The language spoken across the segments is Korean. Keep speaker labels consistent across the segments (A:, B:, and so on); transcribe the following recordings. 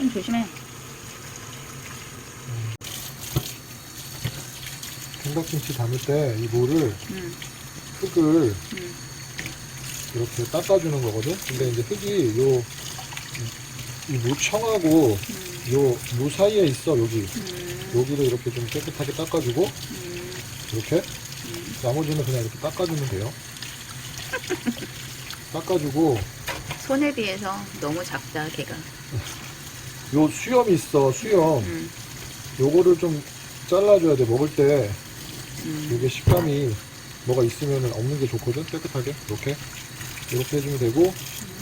A: 좀 조심해.
B: 총각김치 담을 때이 물을
A: 음,
B: 흙을
A: 음,
B: 이렇게 닦아주는 거거든. 근데 이제 흙이 요 이 무청하고
A: 음,
B: 요 무 사이에 있어 여기
A: 음,
B: 여기를 이렇게 좀 깨끗하게 닦아주고
A: 음,
B: 이렇게
A: 음.
B: 나머지는 그냥 이렇게 닦아주면 돼요. 닦아주고
A: 손에 비해서 너무 작다 걔가.
B: 요 수염이 있어 수염.
A: 음,
B: 요거를 좀 잘라줘야 돼 먹을 때.
A: 음,
B: 이게 식감이 뭐가 있으면 없는 게 좋거든 깨끗하게. 이렇게. 이렇게 해주면 되고.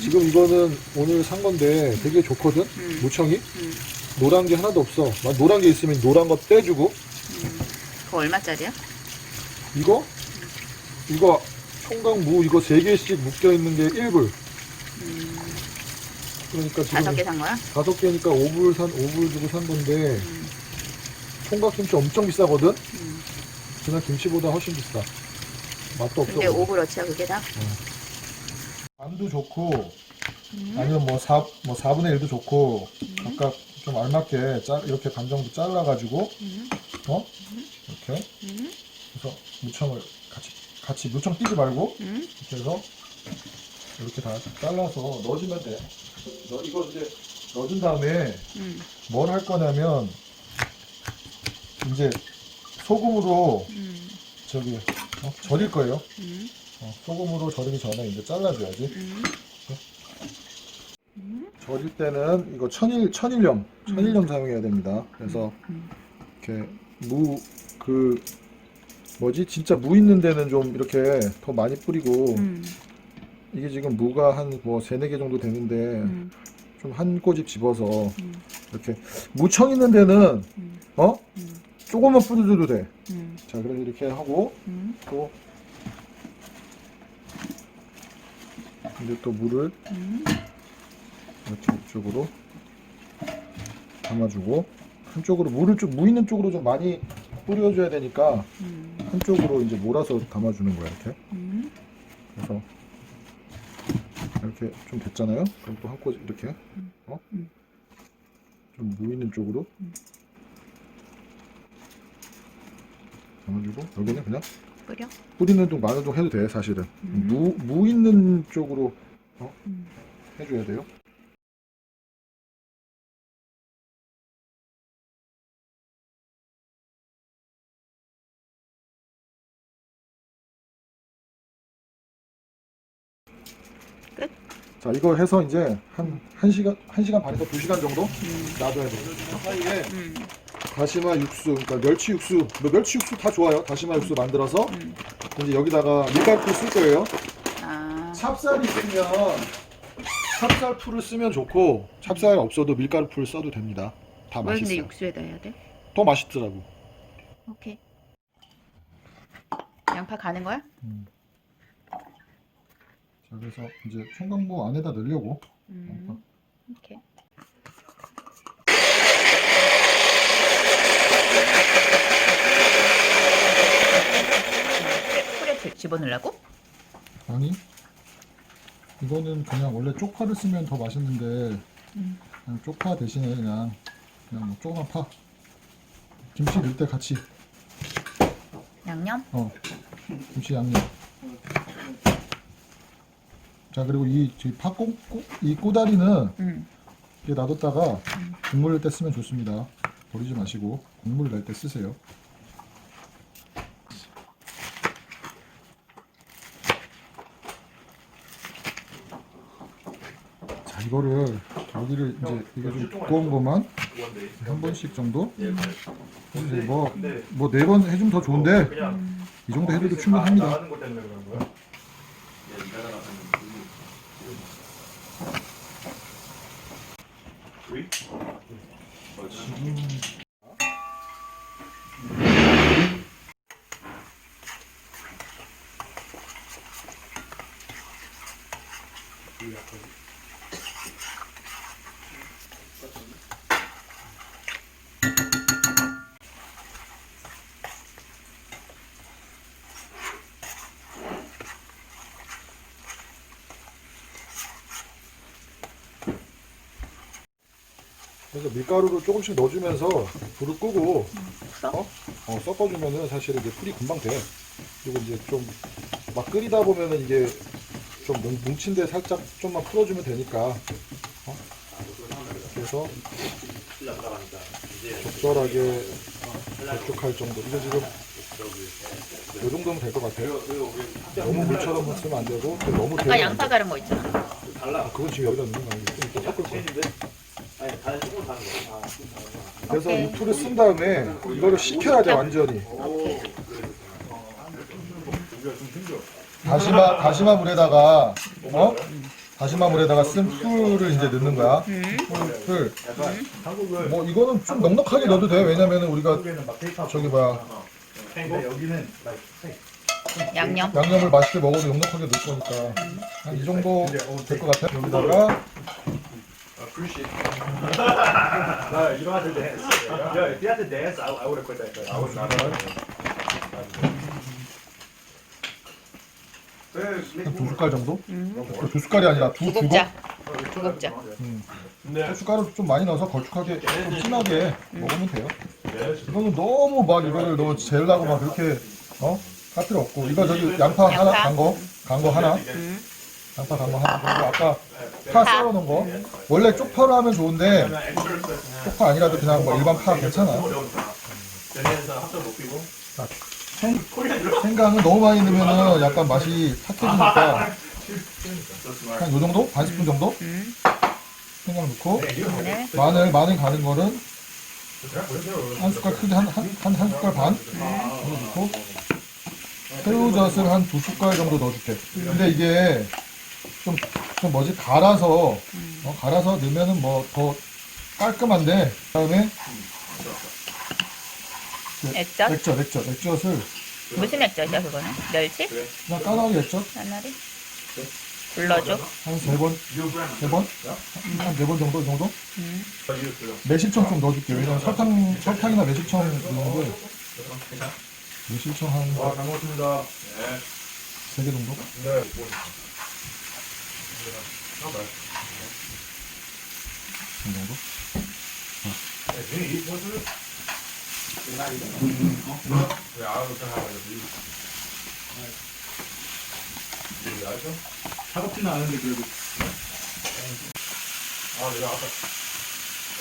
B: 지금 이거는 오늘 산 건데 되게 좋거든
A: 음,
B: 무청이?
A: 음,
B: 노란 게 하나도 없어. 막 노란 게 있으면 노란 거 떼주고.
A: 음. 그거 얼마짜리야?
B: 이거? 이거 총각 무 이거 세 개씩 묶여 있는 게 1불.
A: 음,
B: 그러니까 지금
A: 다섯 개 산 거야?
B: 다섯 개니까 5불 산 5불 주고 산 건데
A: 음,
B: 총각 김치 엄청 비싸거든?
A: 음.
B: 그냥 김치보다 훨씬 비싸. 맛도 없어
A: 근데 오브러치야 그게 다?
B: 간도 좋고
A: 음,
B: 아니면 뭐 4, 뭐 4분의 1도 좋고
A: 음,
B: 아까 좀 알맞게 짜, 이렇게 반 정도 잘라 가지고
A: 음,
B: 어? 이렇게.
A: 음,
B: 해서 무청을 같이 같이 무청 띄지 말고
A: 음,
B: 이렇게 해서 이렇게 다 잘라서 넣어주면 돼. 너 이거 이제 넣어준 다음에
A: 음,
B: 뭘 할 거냐면 이제 소금으로
A: 음,
B: 저기 어, 절일 거예요.
A: 음,
B: 어, 소금으로 절이기 전에 이제 잘라줘야지.
A: 음. 음,
B: 절일 때는 이거 천일 천일염 천일염 사용해야 됩니다. 그래서
A: 음.
B: 이렇게 무 그 뭐지 진짜 무 있는 데는 좀 이렇게 더 많이 뿌리고
A: 음,
B: 이게 지금 무가 한뭐 세네 개 정도 되는데
A: 음,
B: 좀 한 꼬집 집어서
A: 음,
B: 이렇게 무청 있는 데는
A: 음,
B: 어?
A: 음,
B: 조금만 뿌려줘도 돼.
A: 음,
B: 자 그래서 이렇게 하고
A: 음,
B: 또 이제 또 물을
A: 음,
B: 이렇게 이쪽으로 담아주고 한쪽으로 물을 좀 무 있는 쪽으로 좀 많이 뿌려줘야 되니까
A: 음,
B: 한쪽으로 이제 몰아서 담아주는 거야 이렇게.
A: 음,
B: 그래서 이렇게 좀 됐잖아요. 그럼 또 한 꼬집 이렇게 어?
A: 음.
B: 좀무 있는 쪽으로
A: 음.
B: 담아주고 여기는 그냥
A: 뿌려?
B: 뿌리는 동 마늘 동 해도 돼 사실은
A: 음.
B: 무, 무 있는 쪽으로
A: 음,
B: 해줘야 돼요.
A: 끝?
B: 자 이거 해서 이제 한 1시간, 한시간 반에서 2시간 정도
A: 음,
B: 놔둬야 돼요. 그 사이에
A: 음,
B: 다시마 육수, 그러니까 멸치 육수, 뭐 멸치 육수 다 좋아요. 다시마 육수 만들어서
A: 음.
B: 이제 여기다가 밀가루 쓸 거예요.
A: 아,
B: 찹쌀이 있으면 찹쌀풀을 쓰면 좋고 찹쌀 없어도 밀가루 풀 써도 됩니다. 다
A: 근데
B: 맛있어요.
A: 육수에다 해야 돼?
B: 더 맛있더라고.
A: 오케이. 양파 가는 거야?
B: 자 그래서 이제 총각무 안에다 넣으려고
A: 음, 오케이. 풀에 들- 집어넣으려고?
B: 아니 이거는 그냥 원래 쪽파를 쓰면 더 맛있는데
A: 음.
B: 그냥 쪽파 대신에 그냥 그냥 뭐 조그만 파 김치 넣을 때 같이
A: 양념?
B: 어 김치 양념 자 그리고 이 파꼬 이 꼬다리는
A: 음,
B: 이렇게 놔뒀다가 국물 낼때 쓰면 좋습니다. 버리지 마시고 국물 낼 때 쓰세요. 자 이거를 여기를 이제 이게 좀 두꺼운 것만 한 번씩 정도? 이제 뭐뭐 네 번 해주면 더 좋은데 이 정도 해도 충분합니다
C: 약간
B: 그래서 밀가루를 조금씩 넣어주면서 불을 끄고 어? 어, 섞어주면은 사실 이게 풀이 금방 돼. 그리고 이제 좀 막 끓이다 보면은 이게 좀 뭉- 뭉친 데 살짝 좀만 풀어주면 되니까. 어? 그래서 적절하게 걸쭉할 정도. 이거 지금 이 정도면 될 것 같아요. 너무 물처럼 쓰면 안 되고 또 너무
A: 아까 양파 가른 거 있잖아.
B: 아, 그건 지금 여기다 넣는 거 아니고 좀 이따 섞을 거야. 그래서
A: 오케이.
B: 이 풀을 쓴 다음에 이거를 식혀야 돼 완전히.
A: 오케이.
B: 다시마 다시마 물에다가 어 다시마 물에다가 쓴 풀을 이제 넣는 거야.
A: 음.
B: 풀. 뭐 이거는 좀 넉넉하게 넣어도 돼. 왜냐면은 우리가 저기 뭐야
A: 양념.
B: 양념을 맛있게 먹어도 넉넉하게 넣을 거니까 한 이 정도 될 것 같아. 여기다가
C: No, you don't have to dance. Yeah, if you had to dance, I, I would have quit that. class. I would not.
B: 한 두 숟갈 정도?
A: 음.
B: 그두 숟갈이 아니라 두 주걱.
A: 두국자. 두국자.
B: 고춧가루 좀 많이 넣어서 걸쭉하게 좀 진하게 먹으면 돼요. 이거는 너무 막 이거를 너무 재려고 막 그렇게 어? 할 필요 없고. 이거 저기 양파 하나
A: 양파.
B: 간 거, 간 거 하나,
A: 음.
B: 양파 간 거 하나, 그리고 아까 파 썰어 놓은 거. 원래 쪽파로 하면 좋은데 쪽파 아니라도 그냥 뭐 일반 파 괜찮아. 생, 생강은 너무 많이 넣으면은 약간 맛이 탁해지니까 한 요 정도? 반 스푼 정도?
A: 음.
B: 생강 넣고
A: 마늘.
B: 마늘 마늘 가는 거는 한 숟갈 크게 한한 한, 한 숟갈 반 정도 넣고 새우젓을 한 두 숟갈 정도 넣어줄게. 근데 이게 좀, 좀 뭐지 갈아서 어, 갈아서 넣으면은 뭐 더 깔끔한데 그다음에
A: 액젓.
B: 액젓 액젓 액젓을
A: 무슨 액젓이야 그거는? 멸치?
B: 그냥 까나리 액젓
A: 하나리? 불러줘.
B: 한 세 번, 세 번, 한 네 번 정도 이 정도.
A: 음.
B: 매실청 좀 넣어줄게. 왜냐면 설탕 설탕이나 매실청 넣는데 매실청 한
C: 아, 잘 먹었습니다.
B: 세개 정도.
C: 네.
B: 이 정도.
C: 차갑지는 않은데 그래도. 아, 내가 아까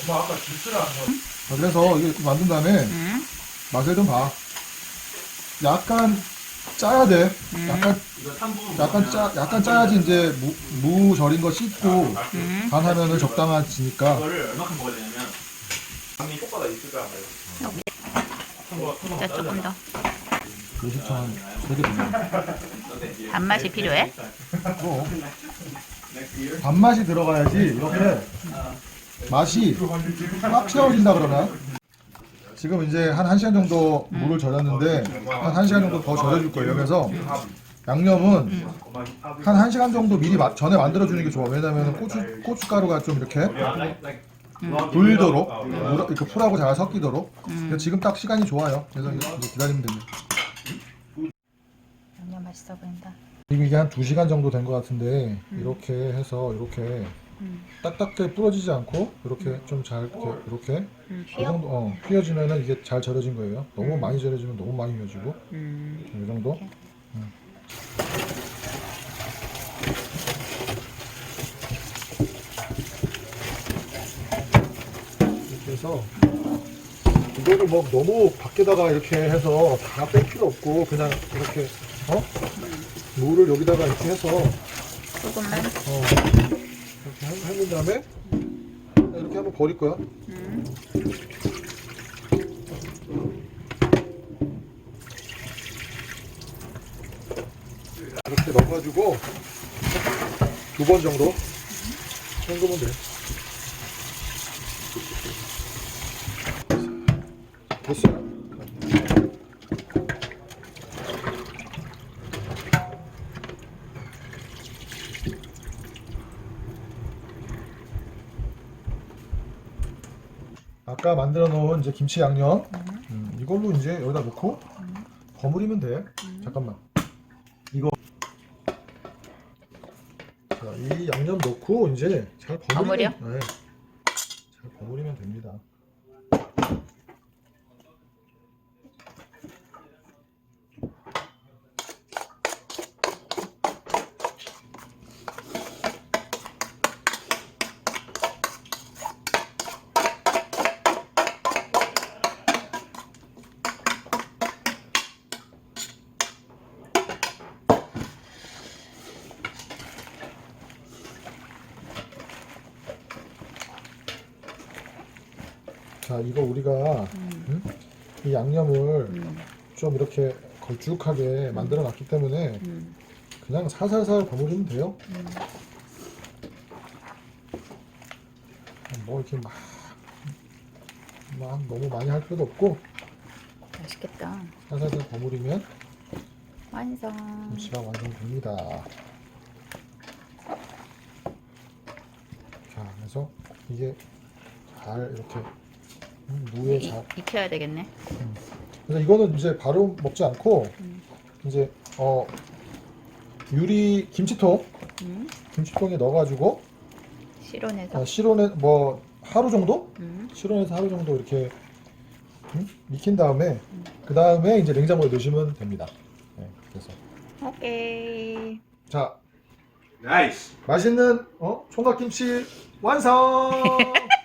C: 엄마 아까 주스를 안 먹.
B: 자, 그래서 이게 만든 다음에
A: 음.
B: 맛을 좀 봐. 약간 짜야 돼. 약간
C: 이거 3분.
B: 약간 짜 약간 짜야지 이제 무, 무 절인 거 씻고
A: 음.
B: 간하면은 적당하지니까.
C: 이거를 얼마큼 먹어야 되냐면 당연히 효과가 있을까 안 봐요.
A: 자 조금 더.
B: 매실청 한세개 정도.
A: 단맛이 필요해?
B: 뭐 단맛이 들어가야지 이렇게 맛이 꽉 채워진다 그러나 지금 이제 한 1시간 정도 물을 절였는데 한 1시간 정도 더 절여줄 거예요 그래서 양념은 한 1시간 정도 미리 마- 전에 만들어주는 게 좋아 왜냐면 고추, 고춧가루가 좀 이렇게 불도록 물, 이렇게 풀하고 잘 섞이도록 그래서 지금 딱 시간이 좋아요 그래서 이제 기다리면 됩니다
A: 양념 맛있어 보인다.
B: 지금 이게 한 2시간 정도 된 것 같은데 이렇게 해서 이렇게
A: 음.
B: 딱딱하게 부러지지 않고 이렇게 좀 잘 이렇게 이렇게
A: 음.
B: 이
A: 휘어?
B: 정도 어, 휘어지면은 이게 잘 절여진 거예요. 너무 많이 절여지면 너무 많이 휘어지고
A: 음.
B: 이 정도. 해서 이거를 뭐 너무 밖에다가 이렇게 해서 다 뺄 필요 없고 그냥 이렇게 어 물을 여기다가 이렇게 해서
A: 조금만.
B: 어, 이렇게 해- 해놓은 다음에 이렇게 한번 버릴 거야.
A: 음.
B: 이렇게 넣어가지고 두 번 정도 헹구면 돼. 됐어요. 아까 만들어 놓은 이제 김치 양념 음, 이걸로 이제 여기다 놓고 버무리면 돼. 잠깐만. 이거 자, 이 양념 넣고 이제 잘 버무려.
A: 버무려?
B: 네. 잘 버무리면 됩니다. 자, 이거 우리가 응? 이 양념을
A: 음.
B: 좀 이렇게 걸쭉하게 만들어 놨기 때문에
A: 음.
B: 그냥 살살살 버무리면 돼요. 뭐 이렇게 막, 막 너무 많이 할 필요도 없고
A: 맛있겠다.
B: 살살살 버무리면
A: 완성.
B: 김치가 완성됩니다. 자, 그래서 이게 잘 이렇게 음, 무에
A: 이,
B: 잘
A: 익혀야 되겠네.
B: 그래서 이거는 이제 바로 먹지 않고
A: 음.
B: 이제 어 유리 김치통
A: 음.
B: 김치통에 넣어가지고
A: 실온에서.
B: 어, 실온에 뭐 하루 정도
A: 음.
B: 실온에서 하루 정도 이렇게 음? 익힌 다음에 그 다음에 이제 냉장고에 넣으시면 됩니다. 네, 그래서
A: 오케이.
B: 자
C: 나이스.
B: 맛있는 어 총각김치 완성.